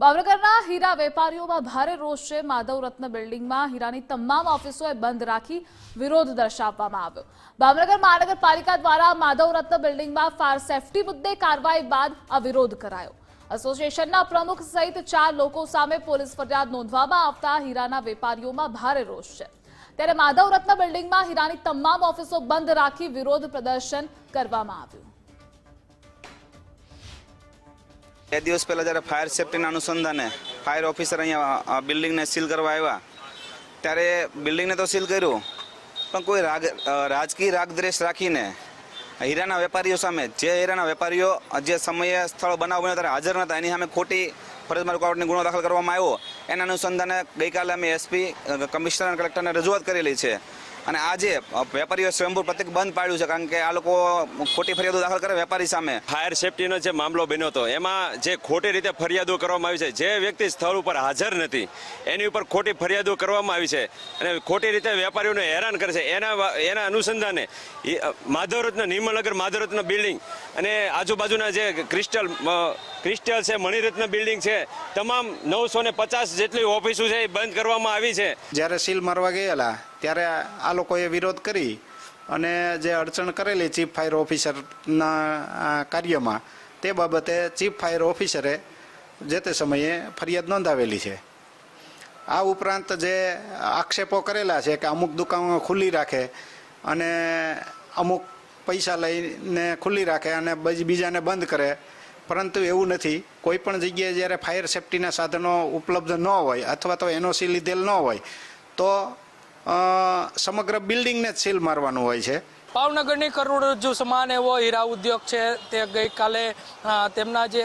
ભાવનગરના હીરા વેપારીઓમાં ભારે રોષ છે. માધવ રત્ન બિલ્ડિંગમાં હીરાની તમામ ઓફિસોએ બંધ રાખી વિરોધ દર્શાવવામાં આવ્યો. ભાવનગર મહાનગરપાલિકા દ્વારા માધવ રત્ન બિલ્ડિંગમાં ફાયર સેફટી મુદ્દે કાર્યવાહી બાદ આ વિરોધ કરાયો. એસોસિએશનના પ્રમુખ સહિત ચાર લોકો સામે પોલીસ ફરિયાદ નોંધવામાં આવતા હીરાના વેપારીઓમાં ભારે રોષ છે. ત્યારે માધવ રત્ન બિલ્ડિંગમાં હીરાની તમામ ઓફિસો બંધ રાખી વિરોધ પ્રદર્શન કરવામાં આવ્યું. બે દિવસ પહેલાં જ્યારે ફાયર સેફટીના અનુસંધાને ફાયર ઓફિસર અહીંયા બિલ્ડિંગને સીલ કરવા આવ્યા, ત્યારે બિલ્ડિંગને તો સીલ કર્યું, પણ કોઈ રાગ રાજકીય રાગદ્રેશ રાખીને હીરાના વેપારીઓ સામે, જે હીરાના વેપારીઓ જે સમયે સ્થળ બનાવ બન્યો ત્યારે હાજર નહોતા, એની સામે ખોટી ફરજમાં રૂકાવટની ગુનો દાખલ કરવામાં આવ્યો. એના અનુસંધાને ગઈકાલે અમે એસપી કમિશનર કલેક્ટરને રજૂઆત કરેલી છે. અને આજે વેપારીઓ સ્વયંભૂ પ્રતિક બંધ પાડ્યું છે કારણ કે આ લોકો ખોટી ફરિયાદો દાખલ કરે વેપારી સામે. ફાયર સેફટીનો જે મામલો બન્યો હતો, એમાં જે ખોટી રીતે ફરિયાદો કરવામાં આવી છે, જે વ્યક્તિ સ્થળ ઉપર હાજર નથી, એની ઉપર ખોટી ફરિયાદો કરવામાં આવી છે અને ખોટી રીતે વેપારીઓને હેરાન કરે છે. એના એના અનુસંધાને માધવરત્ન નિર્મલનગર માધવરત્ન બિલ્ડિંગ અને આજુબાજુના જે ક્રિસ્ટલ ક્રિસ્ટલ છે, મણિરત્ન બિલ્ડિંગ છે. તમામ નવસો ને પચાસ જેટલી ઓફિસો છે એ બંધ કરવામાં આવી છે. જ્યારે સીલ મારવા ગયેલા, ત્યારે આ લોકોએ વિરોધ કરી અને જે અડચણ કરેલી ચીફ ફાયર ઓફિસરના કાર્યમાં, તે બાબતે ચીફ ફાયર ઓફિસરે જે તે સમયે ફરિયાદ નોંધાવેલી છે. આ ઉપરાંત જે આક્ષેપો કરેલા છે કે અમુક દુકાનો ખુલ્લી રાખે અને અમુક પૈસા લઈને ખુલ્લી રાખે અને બજ- બીજાને બંધ કરે પરંતુ એવું નથી. કોઈ પણ જગ્યાએ જ્યારે ફાયર સેફટીના સાધનો ઉપલબ્ધ ન હોય અથવા તો એનઓસી લીધેલ ન હોય, તો સમગ્ર બિલ્ડિંગને જ સીલ મારવાનું હોય છે. ભાવનગરની કરોડરજ્જુ સમાન એવો હીરા ઉદ્યોગ છે. તે ગઈકાલે તેમના જે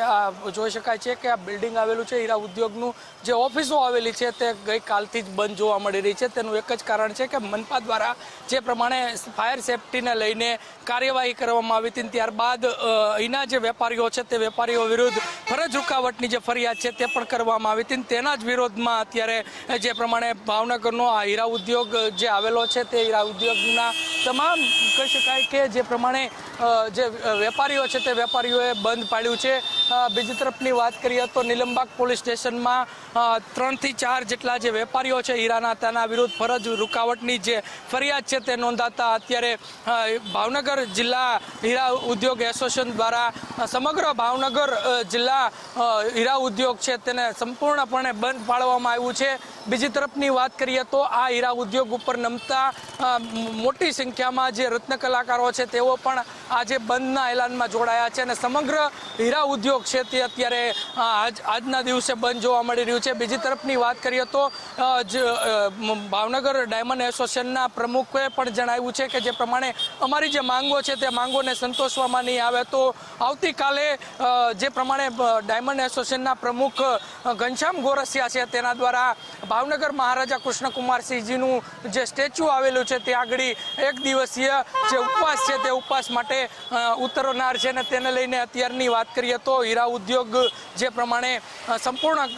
જોઈ શકાય છે કે આ બિલ્ડિંગ આવેલું છે, હીરા ઉદ્યોગનું જે ઓફિસો આવેલી છે તે ગઈકાલથી જ બંધ જોવા મળી રહી છે. તેનું એક જ કારણ છે કે મનપા દ્વારા જે પ્રમાણે ફાયર સેફટીને લઈને કાર્યવાહી કરવામાં આવી હતી ત્યારબાદ અહીંના જે વેપારીઓ છે તે વેપારીઓ વિરુદ્ધ ફરજ રૂકાવટની જે ફરિયાદ છે તે પણ કરવામાં આવી હતી તેના જ વિરોધમાં અત્યારે જે પ્રમાણે ભાવનગરનો આ હીરા ઉદ્યોગ જે આવેલો છે તે હીરા ઉદ્યોગના તમામ કહી શકાય કે જે પ્રમાણે જે વેપારીઓ છે તે વેપારીઓએ બંધ પાડ્યું છે. બીજી તરફની વાત કરીએ તો નિલંબાગ પોલીસ સ્ટેશનમાં ત્રણથી ચાર જેટલા જે વેપારીઓ છે, હીરાના તેના વિરુદ્ધ ફરજ રૂકાવટની જે ફરિયાદ છે તે નોંધાતા અત્યારે ભાવનગર જિલ્લા હીરા ઉદ્યોગ એસોસિએશન દ્વારા સમગ્ર ભાવનગર જિલ્લા હીરા ઉદ્યોગ છે તેને સંપૂર્ણપણે બંધ પાડવામાં આવ્યું છે. બીજી તરફની વાત કરીએ તો આ હીરા ઉદ્યોગ ઉપર નમતા મોટી સંખ્યામાં જે રત્ન કલાકારો છે તેઓ પણ આજે બંધના એલાનમાં જોડાયા છે અને સમગ્ર હીરા ઉદ્યોગ છે તે અત્યારે આજ, આજના દિવસે બંધ જોવા મળી રહ્યું છે. બીજી તરફની વાત કરીએ તો ભાવનગર ડાયમંડ એસોસિએશનના પ્રમુખે પણ જણાવ્યું છે કે જે પ્રમાણે અમારી જે માંગો છે તે માંગોને સંતોષવામાં નહીં આવે. તો આવતીકાલે જે પ્રમાણે ડાયમંડ એસોસિએશનના પ્રમુખ ઘનશ્યામ ગોરસિયા છે તેના દ્વારા ભાવનગર મહારાજા કૃષ્ણકુમારસિંહજીનું જે સ્ટેચ્યુ આવેલું છે તે આગળ એક દિવસીય જે ઉપવાસ છે તે ઉપવાસ માટે અ, ઉતરનાર છે અને તેને લઈને અત્યારની વાત કરીએ તો હીરા ઉદ્યોગ જે પ્રમાણે સંપૂર્ણ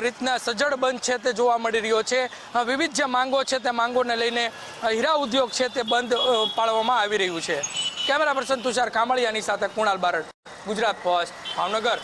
રીતના સજ્જડ બંધ છે તે જોવા મળી રહ્યો છે. વિવિધ જે માંગો છે તે માંગોને લઈને હીરા ઉદ્યોગ છે તે બંધ પાડવામાં આવી રહ્યું છે. કેમેરા પર્સન તુષાર કામળિયાની સાથે કુણાલ બારડ ગુજરાત પોસ્ટ ભાવનગર.